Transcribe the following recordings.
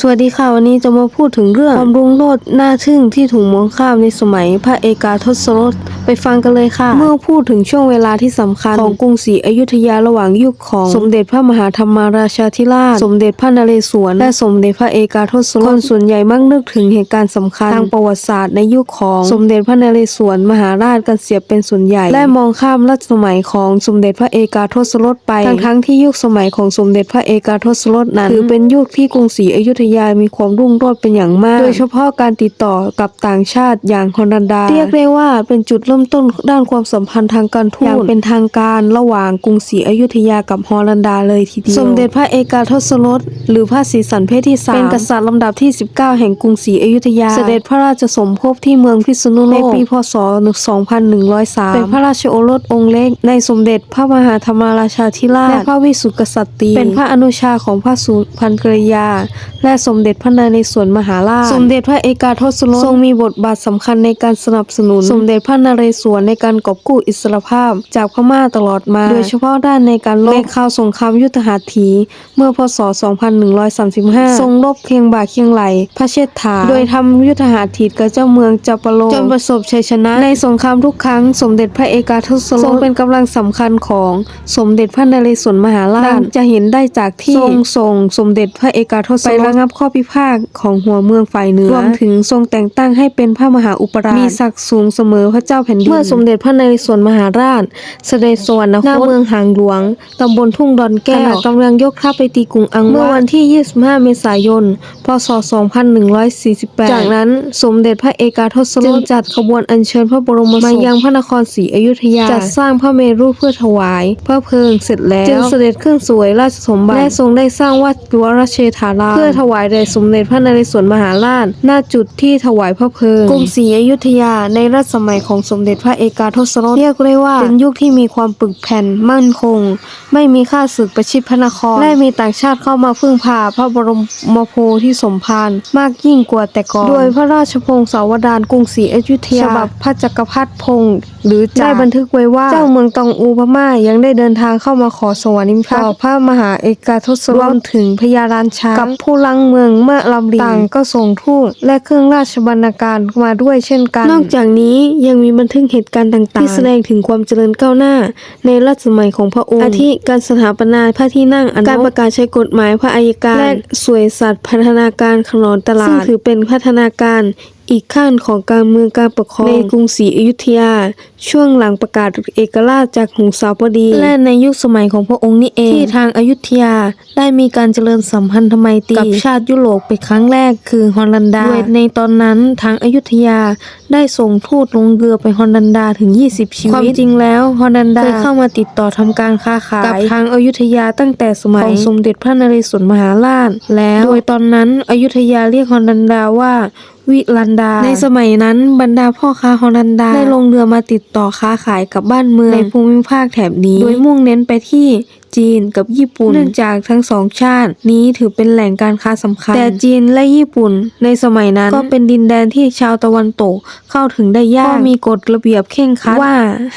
สวัสดีค่ะวันนี้จะมาพูดถึงเรื่องความรุ่งโรจน์น่าทึ่งที่ถูกมองข้ามในสมัยพระเอกาทศรถไปฟังกันเลยค่ะ เมื่อพูดถึงช่วงเวลาที่สำคัญของกรุงศรีอยุธยาระหว่างยุคของ สมเด็จพระมหาธรรมาราชาธิราช สมเด็จพระนเรศวร และสมเด็จพระเอกาทศรถคนส่วนใหญ่มักนึกถึงเหตุการณ์สำคัญทางประวัติศาสตร์ในยุคของ สมเด็จพระนเรศวรมหาราชกันเสียเป็นส่วนใหญ่ และมองข้ามรัชสมัยของสมเด็จพระเอกาทศรถไปทั้งทั้งๆที่ยุคสมัยของสมเด็จพระเอกาทศรถนั้นถือเป็นยุคที่กรุงศรีอยุธยามีความรุ่งโรจน์เป็นอย่างมาก โดยเฉพาะการติดต่อกับต่างชาติอย่างฮอลันดา เรียกได้ว่าเป็นจุดเริ่มต้นด้านความสัมพันธ์ทางการทูตอย่างเป็นทางการระหว่างกรุงศรีอยุธยากับฮอลันดาเลยทีเดียว สมเด็จพระเอกาทศรถหรือพระศรีสันเพศที่สามเป็นกษัตริย์ลำดับที่ 19 แห่งกรุงศรีอยุธยา เสด็จพระราชสมภพที่เมืองพิษณุโลกในปีพศ 2103 เป็นพระราชโอรสองค์เล็กในสมเด็จพระมหาธรรมาราชาธิราชและพระวิสุทธิกษัตริย์ เป็นพระอนุชาของพระสุพรรณกริยา และสมเด็จพระนเรศวรมหาราช สมเด็จพระเอกาทศรถทรงมีบทบาทสำคัญในการสนับสนุน สมเด็จพระนเรศวรในการกอบกู้อิสรภาพ จากพม่าตลอดมา โดยเฉพาะด้านในการลบในข่าวสงครามยุทธหัตถี เมื่อพศ 2135 ทรงรบเคียงบ่าเคียงไหล พระเชษฐา โดยทำยุทธหัตถีกับเจ้าเมืองจัปโลจนประสบชัยชนะ ในสงครามทุกครั้ง สมเด็จพระเอกาทศรถทรงเป็นกำลังสำคัญของสมเด็จพระนเรศวรมหาราชจะเห็นได้จากที่ทรงส่งสมเด็จพระเอกาทศรถไประงับข้อพิพาทของหัวเมืองฝ่ายเหนือรวมถึงทรงแต่งตั้งให้เป็นพระมหาอุปราชมีศักดิ์สูงเสมอพระเจ้าแผ่นดินเมื่อสมเด็จพระนเรศวรมหาราช เสด็จสวรรคตหน้าเมืองหางหลวงตำบลทุ่งดอนแก้วขณะกำลังยกทัพไปตีกรุงอังวะเมื่อวันที่ 25 เมษายน พศ 2148 จากนั้นสมเด็จพระเอกาทศรถจึงจัดขบวนอัญเชิญพระบรมศพมายังพระนครศรีอยุธยาจัดสร้างพระเมรุเพื่อถวาย พระเพลิงเสร็จแล้วจึงเสด็จขึ้นสวยราชสมบัติและทรงได้สร้างวัดวรเชษฐารามเพื่อถวายแด่สมเด็จพระนเรศวรมหาราชหน้าจุดที่ถวายพระเพลิงกรุงศรีอยุธยาในรัชสมัยของสมเด็จพระเอกาทศรถเรียกได้ว่าเป็นยุคที่มีความปึกแผ่นมั่นคง ไม่มีข้าศึกประชิดพระนคร และมีต่างชาติเข้ามาพึ่งพาพระบรมโพธิสมภารมากยิ่งกว่าแต่ก่อน โดยพระราชพงศาวดารกรุงศรีอยุธยาฉบับพระจักรพรรดิพงศ์หรือได้บันทึกไว้ว่าเจ้าเมืองตองอูพม่ายังได้เดินทางเข้ามาขอสวรรค์ต่อพระมหาเอกาทศรถรวมถึงพญารานช้างกับผู้ลังเมืองเมื่อลำลีต่างก็ส่งทูตและเครื่องราชบรรณาการมาด้วยเช่นกัน นอกจากนี้ยังมีบันทึกเหตุการณ์ต่างๆ ที่แสดงถึงความเจริญก้าวหน้า ในรัชสมัยของพระองค์อาทิการสถาปนาพระที่นั่งอันการประกาศใช้กฎหมายพระอัยการและสวยสัตว์พัฒนาการขนอนตลาดซึ่งถือเป็นพัฒนาการอีกขั้นของการเมืองการปกครองในกรุงศรีอยุธยา ช่วงหลังประกาศเอกราชจากหงสาวบดี และในยุคสมัยของพระองค์นี่เอง ที่ทางอยุธยาได้มีการเจริญสัมพันธไมตรีกับชาติยุโรปเป็นครั้งแรกคือฮอลันดาด้วยในตอนนั้นทางอยุธยาได้ส่งทูตลงเรือไปฮอลันดาถึง 20 ชีวิต ความจริงแล้วฮอลันดาเคยเข้ามาติดต่อทำการค้าขายกับทางอยุธยาตั้งแต่สมัยของสมเด็จพระนเรศวรมหาราชแล้ว โดยตอนนั้นอยุธยาเรียกฮอลันดาว่าวิลันดา ในสมัยนั้นบรรดาพ่อค้าฮอลันดาได้ลงเรือมาติดต่อค้าขายกับบ้านเมืองในภูมิภาคแถบนี้ โดยมุ่งเน้นไปที่ จีนกับญี่ปุ่น เนื่องจากทั้งสองชาติ นี้ถือเป็นแหล่งการค้าสำคัญ แต่จีนและญี่ปุ่น ในสมัยนั้นก็เป็นดินแดนที่ชาวตะวันตกเข้าถึงได้ยาก ก็มีกฎระเบียบเข่งครัดว่า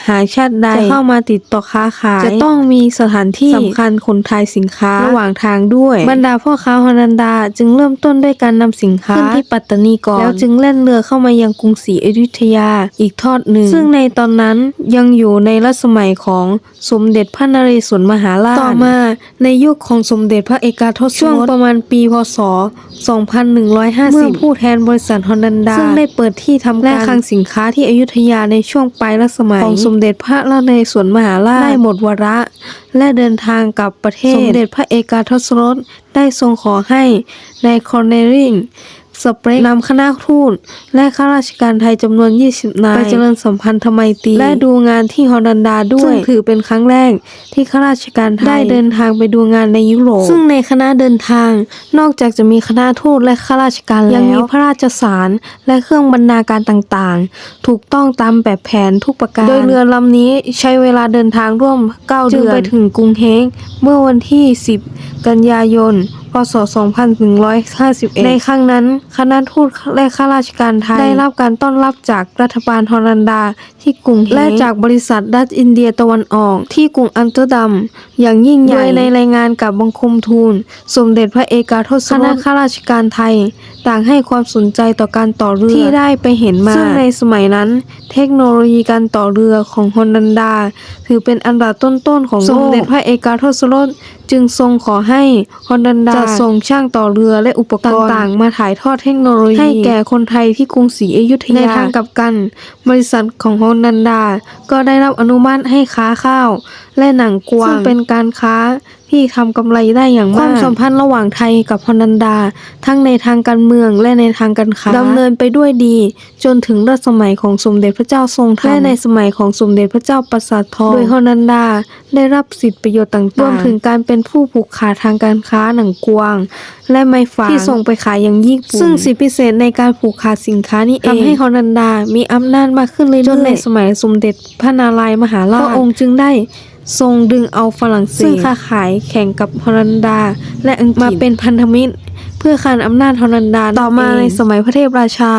หากชาติใดจะเข้ามาติดต่อค้าขาย จะต้องมีสถานที่สำคัญขนถ่ายสินค้าระหว่างทางด้วย บรรดาพ่อค้าฮอลันดาจึงเริ่มต้นด้วยการนำสินค้าขึ้นที่ปัตตานีก่อนแล้วจึงแล่นเรือเข้ามายังกรุงศรีอยุธยาอีกทอดหนึ่ง ซึ่งในตอนนั้นยังอยู่ในรัชสมัยของสมเด็จพระนเรศวรมหาราชต่อมาในยุคของสมเด็จพระเอกาทศรถช่วงประมาณปีพศ 2150 เมื่อผู้แทนบริษัทฮอลันดา ซึ่งได้เปิดที่ทำการและคลังสินค้าที่อยุธยาในช่วงปลายรัชสมัย ของสมเด็จพระนเรศวรมหาราชได้หมดวาระ และเดินทางกลับประเทศ สมเด็จพระเอกาทศรถได้ทรงขอให้นายคอร์เนริง สเปรกนำคณะทูตและข้าราชการไทยจำนวน 20 นายไปเจริญสัมพันธไมตรีและดูงานที่ฮอลันดาด้วย ซึ่งถือเป็นครั้งแรกที่ข้าราชการไทยได้เดินทางไปดูงานในยุโรป ซึ่งในคณะเดินทาง นอกจากจะมีคณะทูตและข้าราชการแล้ว ยังมีพระราชสารและเครื่องบรรณาการต่างๆ ถูกต้องตามแบบแผนทุกประการ โดยเรือลำนี้ใช้เวลาเดินทางร่วม 9 เดือน จึงไปถึงกรุงเฮงเมื่อวันที่ 10 กันยายน ศ 2151 ในครั้งนั้น คณะทูตและข้าราชการไทย ได้รับการต้อนรับจากรัฐบาลฮอลันดาที่กรุงเฮกและจากบริษัทดัตอินเดียตะวันออกที่กรุงอัมสเตอร์ดัม อย่างยิ่งใหญ่โดยในรายงานกับบังคมทูล สมเด็จพระเอกาทศรสคณะข้าราชการไทย ต่างให้ความสนใจต่อการต่อเรือที่ได้ไปเห็นมาซึ่งในสมัยนั้น เทคโนโลยีการต่อเรือของฮอลันดา ถือเป็นอันดับต้นๆของโลกสมเด็จพระเอกาทศรสจึงทรงขอให้ฮอลันดาจัดส่งช่างต่อเรือและอุปกรณ์ต่างๆ มาถ่ายทอดเทคโนโลยี ให้แก่คนไทยที่กรุงศรีอยุธยา ในทางกลับกัน บริษัทของฮอลันดา ก็ได้รับอนุมัติให้ค้าข้าว และหนังกวางซึ่งเป็นการค้า ที่ทำกำไรได้อย่างมาก ความสัมพันธ์ระหว่างไทยกับฮอลันดา ทั้งในทางการเมืองและในทางการค้าดำเนินไปด้วยดี จนถึงรัชสมัยของสมเด็จพระเจ้าทรงธรรมและในสมัยของสมเด็จพระเจ้าประสาททองโดยฮอลันดาได้รับสิทธิประโยชน์ต่างๆรวมถึงการเป็นผู้ผูกขาดทางการค้าหนังกวาง และไม้ฝางที่ส่งไปขายยังญี่ปุ่นซึ่งสิทธิพิเศษในการผูกขาดสินค้านี้เองทำให้ฮอลันดามีอำนาจมากขึ้นเรื่อยๆจนในสมัยสมเด็จพระนารายณ์มหาราชพระองค์จึงได้ ทรงดึงเอาฝรั่งเศสซึ่งค้าขายแข่งกับฮอลันดา และอังกฤษมาเป็นพันธมิตร เพื่อคานอำนาจฮอลันดา ต่อมาในสมัยพระเทพราชา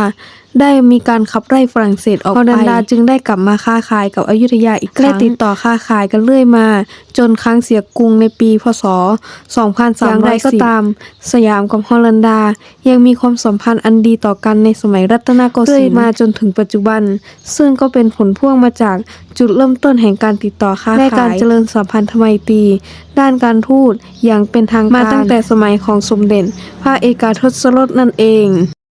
ได้มีการขับไล่ฝรั่งเศสออกไปฮอลันดาจึงได้กลับมาค้าขายกับอยุธยาอีกครั้งและติดต่อค้าขายกันเรื่อยมา จนครั้งเสียกรุงในปีพศ 2310อย่างไรก็ตาม สยามกับฮอลันดา ยังมีความสัมพันธ์อันดีต่อกันในสมัยรัตนโกสินทร์เรื่อยมาจนถึงปัจจุบัน ซึ่งก็เป็นผลพวงมาจากจุดเริ่มต้นแห่งการติดต่อค้าขายและการเจริญสัมพันธไมตรีด้านการทูตอย่างเป็นทางการมาตั้งแต่สมัยของสมเด็จพระเอกาทศรสนั่นเอง